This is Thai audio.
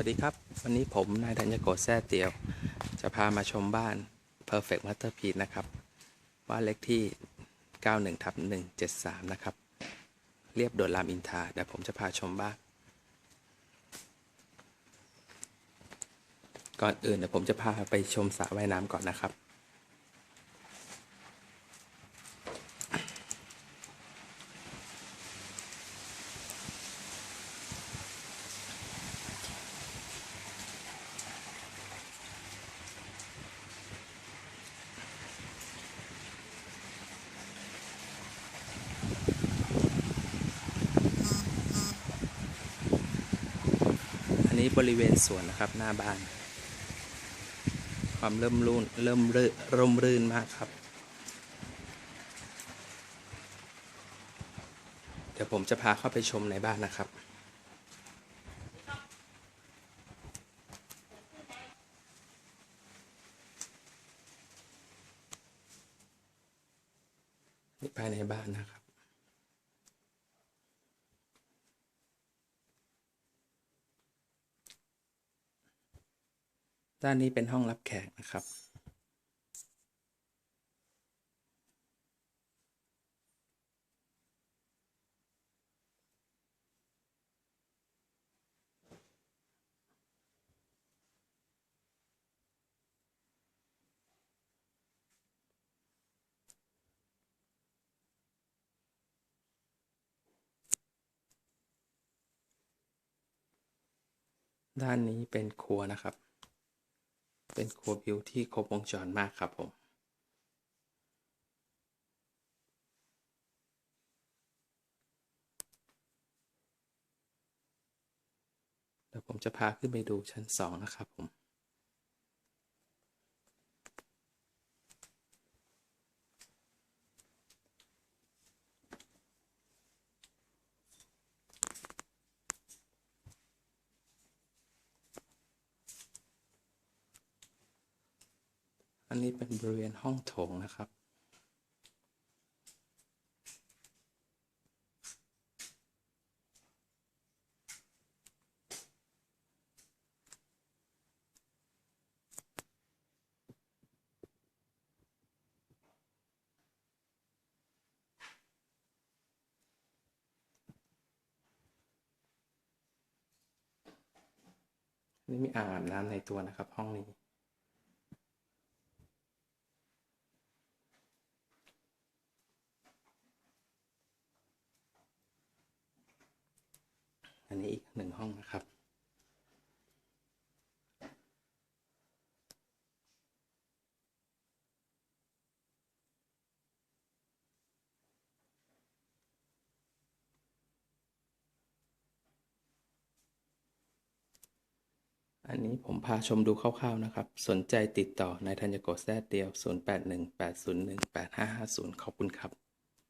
วัสดีครับ วันนี้ผมนายธัญโกแซ่เตียว จะพามาชมบ้าน Perfect Masterpiece นะครับ บ้านเล็กที่ 91ทับ173 นะครับ เรียบด่วนรามอินทาเดี๋ยวผมจะพาชมบ้าน ก่อนอื่นเดี๋ยวผมจะพาไปชมสระว่ายน้ำก่อนนะครับ นี้บริเวณสวนนะครับหน้าบ้าน ความเริ่มรุ่นเริ่มรื่นร่มรื่นมากครับ เดี๋ยวผมจะพาเข้าไปชมในบ้านนะครับนี่ภายในบ้านนะครับ ด้านนี้เป็นห้องรับแขกนะครับ ด้านนี้เป็นครัวนะครับ เป็นครัวบิวที่ครบวงจรมากครับผมเดี๋ยวผมจะพาขึ้นไปดูชั้นสองนะครับผม อันนี้เป็นบริเวณห้องโถงนะครับนนี้มีอ่างอาบน้ำในตัวนะครับห้องนี้ นนี้อีกหนึ่งห้องนะครับ อันนี้ผมพาชมดูคร่าวๆนะครับ สนใจติดต่อในายธัญโกแซดเดียว 0818018550 ขอบคุณครับ